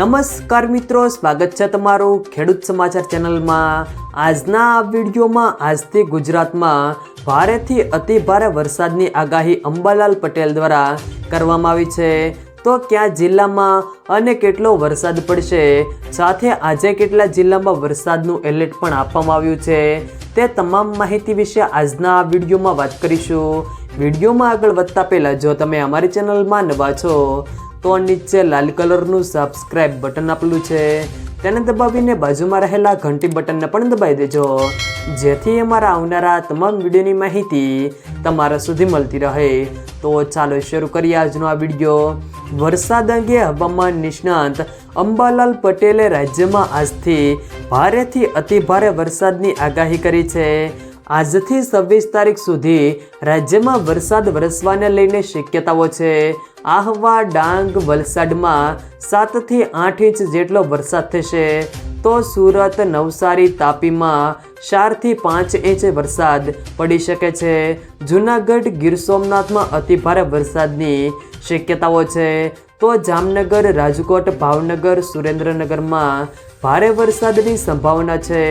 નમસ્કાર મિત્રો, સ્વાગત છે તમારું ખેડૂત સમાચાર ચેનલમાં. આજના આ વિડીયોમાં આજથી ગુજરાતમાં ભારેથી અતિ ભારે વરસાદની આગાહી અંબાલાલ પટેલ દ્વારા કરવામાં આવી છે. તો ક્યાં જિલ્લામાં અને કેટલો વરસાદ પડશે? સાથે આજે કેટલા જિલ્લામાં વરસાદનું એલર્ટ પણ આપવામાં આવ્યું છે? તે તમામ માહિતી વિશે આજના આ વિડીયોમાં વાત કરીશું. વિડીયોમાં આગળ વધતા પહેલાં જો તમે અમારી ચેનલમાં નવા છો તો નીચે લાલ કલરનું સબસ્ક્રાઇબ બટન આપેલું છે. તેને દબાવીને બાજુમાં રહેલા ઘંટી બટનને પણ દબાવી દેજો. જેથી અમારા આવનારા તમામ વિડીયોની માહિતી તમારા સુધી મળતી રહે. તો ચાલો શરૂ કરીએ આજનો આ વીડિયો. વરસાદ અંગે હવામાન નિષ્ણાંત અંબાલાલ પટેલે રાજ્યમાં આજથી ભારેથી અતિ ભારે વરસાદની આગાહી કરી છે. આજથી છવ્વીસ તારીખ સુધી રાજ્યમાં વરસાદ વરસવાને લઈને શક્યતાઓ છે. આહવા ડાંગ વલસાડમાં સાતથી આઠ ઇંચ જેટલો વરસાદ થશે. તો સુરત નવસારી તાપીમાં ચારથી પાંચ ઇંચ વરસાદ પડી શકે છે. જૂનાગઢ ગીર સોમનાથમાં અતિભારે વરસાદની શક્યતાઓ છે. તો જામનગર, રાજકોટ, ભાવનગર, સુરેન્દ્રનગરમાં ભારે વરસાદની સંભાવના છે.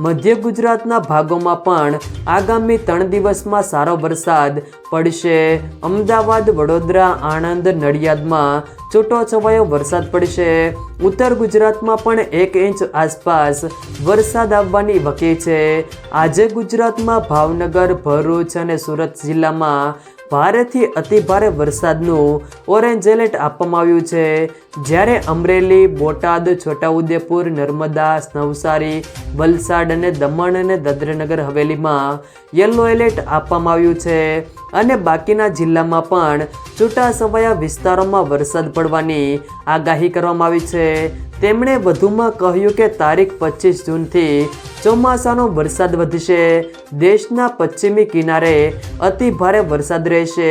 મધ્ય ગુજરાતના ભાગોમાં પણ આગામી ત્રણ દિવસમાં સારો વરસાદ પડશે. અમદાવાદ, વડોદરા, આણંદ, નડિયાદમાં છૂટોછવાયો વરસાદ પડશે. ઉત્તર ગુજરાતમાં પણ એક ઇંચ આસપાસ વરસાદ આવવાની વકી છે. આજે ગુજરાતમાં ભાવનગર, ભરૂચ અને સુરત જિલ્લામાં ભારેથી અતિ ભારે વરસાદનું ઓરેન્જ એલર્ટ આપવામાં આવ્યું છે. જ્યારે અમરેલી, બોટાદ, છોટાઉદેપુર, નર્મદા, નવસારી, વલસાડ અને દમણ અને દાદરાનગર હવેલીમાં યલો એલર્ટ આપવામાં આવ્યું છે. અને બાકીના જિલ્લામાં પણ છૂટાછવાયા વિસ્તારોમાં વરસાદ પડવાની આગાહી કરવામાં આવી છે. તેમણે વધુમાં કહ્યું કે તારીખ પચીસ જૂનથી ચોમાસાનો વરસાદ વધશે. દેશના પશ્ચિમી કિનારે અતિ ભારે વરસાદ રહેશે.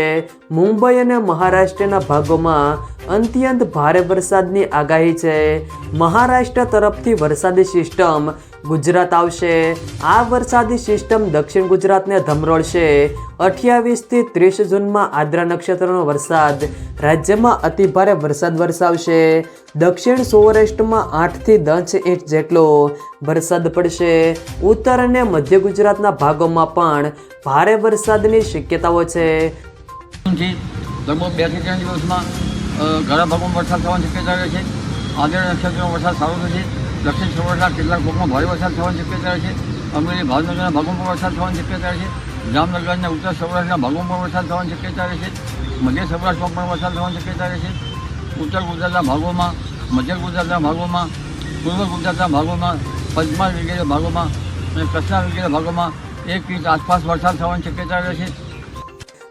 મુંબઈ અને મહારાષ્ટ્રના ભાગોમાં અંત્યંત ભારે વરસાદની આગાહી છે. મહારાષ્ટ્ર તરફથી વરસાદી સિસ્ટમ ગુજરાત આવશે. આ વરસાદી સિસ્ટમ દક્ષિણ ગુજરાતને ધમરોળશે. અઠ્યાવીસથી ત્રીસ જૂનમાં આદ્રા નક્ષત્રનો વરસાદ. રાજ્યમાં અતિભારે વરસાદ વરસાવશે. દક્ષિણ સૌરાષ્ટ્રમાં આઠથી દસ ઇંચ જેટલો વરસાદ પડશે. ઉત્તર અને મધ્ય ગુજરાતના ભાગોમાં પણ ભારે વરસાદની શક્યતાઓ છે. ઘણા ભાગોમાં વરસાદ થવાની આંધ્ર નક્ષત્રનો વરસાદ સારો થશે. દક્ષિણ સૌરાષ્ટ્રના કેટલાક ભાગમાં ભારે વરસાદ થવાની શક્યતા છે. અમરેલી, ભાવનગરના ભાગોમાં પણ વરસાદ થવાની શક્યતા છે. જામનગરના ઉત્તર સૌરાષ્ટ્રના ભાગોમાં પણ વરસાદ થવાની શક્યતા છે. મધ્ય સૌરાષ્ટ્રમાં પણ વરસાદ થવાની શક્યતા છે. ઉત્તર ગુજરાતના ભાગોમાં, મધ્ય ગુજરાતના ભાગોમાં, પૂર્વ ગુજરાતના ભાગોમાં, પંચમહાલ વગેરે ભાગોમાં અને કચ્છના વગેરે ભાગોમાં એક ઇંચ આસપાસ વરસાદ થવાની શક્યતા રહે છે.